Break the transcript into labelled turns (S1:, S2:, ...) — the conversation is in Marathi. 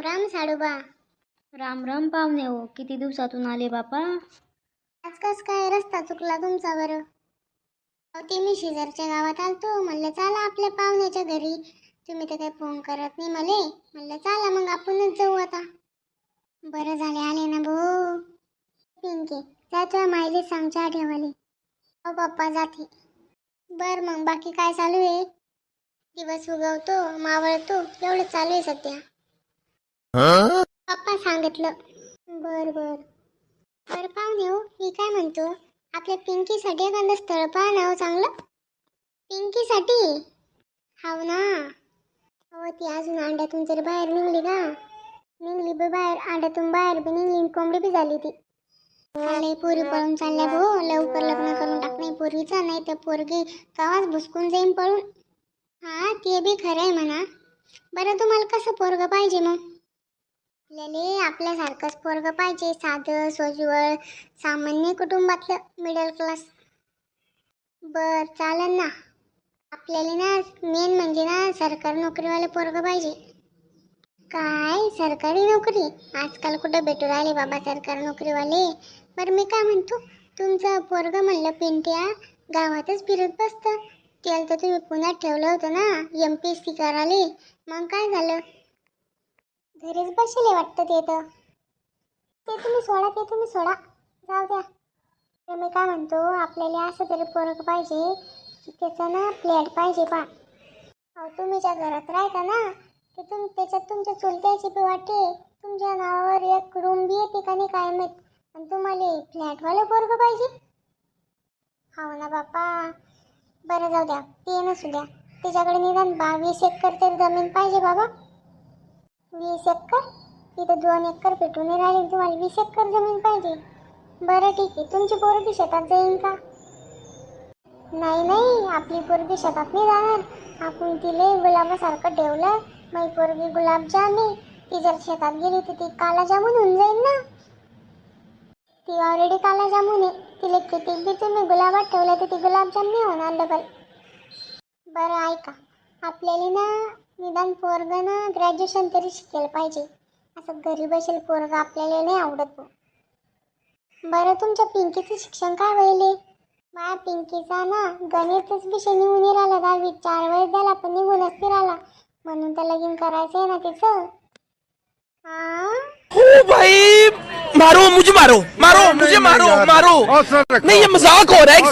S1: राम साडूबा.
S2: राम राम पाहुणे हो. किती दिवसातून आले बापा?
S1: आज कस काय रस्ता चुकला तुमचा बरं? अहो ते मी शेजारच्या गावात आलतो. म्हणलं चला आपल्या पाहुण्याच्या घरी. तुम्ही तर काही फोन करत नाही मले. म्हणलं चला मग आपणच जाऊ आता. बरं झाले आले ना भाऊ. पिंकी जातोय मायले सांग चहा ठेवाले अहो पप्पा जाते. बर मग बाकी काय चालू आहे? दिवस उगवतो मावळतो एवढं चालू आहे सध्या. पप्पा सांगितलं. बर बर. बर पाहुणे हो मी काय म्हणतो? आपल्या पिंकीसाठी एखादं स्थळ पहा ना हो चांगलं. पिंकीसाठी? हाव ना. हो ती अजून अंड्यातून जर बाहेर निघली ना निघली बी बाहेर अंड्यातून बाहेर बी निघली कोंबडी बी झाली ती. चालले पोरी पळून चालल्या भो. लवकर लग्न करून टाक नाही पोरीचा नाही तर पोरगी कावाच भुसकून जाईन पळून. हा ते बी खरं आहे म्हणा. बरं तुम्हाला कसं पोरग पाहिजे मग? आपल्याला आपल्यासारखंच पोरग पाहिजे साधं सोजवळ सामान्य कुटुंबातलं मिडल क्लास बर चालेल ना. आपल्याला ना मेन म्हणजे ना सरकारी नोकरीवाले पोरग पाहिजे. काय? सरकारी नोकरी? आजकाल कुठं भेटू राहिले बाबा सरकारी नोकरीवाले? बरं मी काय म्हणतो? तुमचं पोरग म्हणलं पिंट्या गावातच फिरत बसतं. त्याला तर तुम्ही पुण्यात ठेवलं होतं ना एम पी एस सी कराले मग काय झालं? घरीच बसले वाटतं ते तर. ते तुम्ही सोडा ते तुम्ही सोडा. जाऊ द्या. ते मी काय म्हणतो आपल्याला असं तरी पोरग पाहिजे की त्याचं ना फ्लॅट पाहिजे पा अहो तुम्ही ज्या घरात राहता ना ते तुम त्याच्यात तुमच्या चुलत्याची बी वाटे तुमच्या नावावर एक रूम बी येते का नाही काय माहीत आणि तुम्हाला फ्लॅटवालं पोरग पाहिजे? हो ना बापा बरं जाऊ द्या. ते नसू द्या. त्याच्याकडे निदान बावीस एकर तरी जमीन पाहिजे बाबा. वीस एकर? तिथं दोन एकर पेटून नाही राहिले. तुम्हाला वीस एकर जमीन पाहिजे. बरं ठीक आहे. तुमची पोरगी शेतात जाईन का? नाही नाही. आपली पोरगी शेतात नाही जाणार. आपण तिले गुलाबासारखं ठेवलं मग पोरगी गुलाबजाम आहे ती जर शेतात गेली तर ती कालाजामून होऊन जाईल ना. ती ऑलरेडी कालाजामून आहे. तिला किती बी तुम्ही गुलाबात ठेवलं तर ती गुलाबजाम नाही होणार डबल बरं ऐका. आपल्याला ना निदान पोरग ना ग्रॅज्युएशन तरी शिकेल पाहिजे. असं घरी बसेल पोरग आपल्याला नाही आवडत. बरं तुमच्या पिंकीचं शिक्षण काय व्हायले? माझ्या पिंकीचा ना गणितच विषय निघून राहिला दहावीत. चार वेळेस झाला पण निघूनच नाही राहिला. म्हणून तर लगीन करायचं आहे ना तिचं हा
S3: ओ भाई मारो मुझे मारो मारो मुझे मारो मारो. नहीं ये मजाक हो रहा है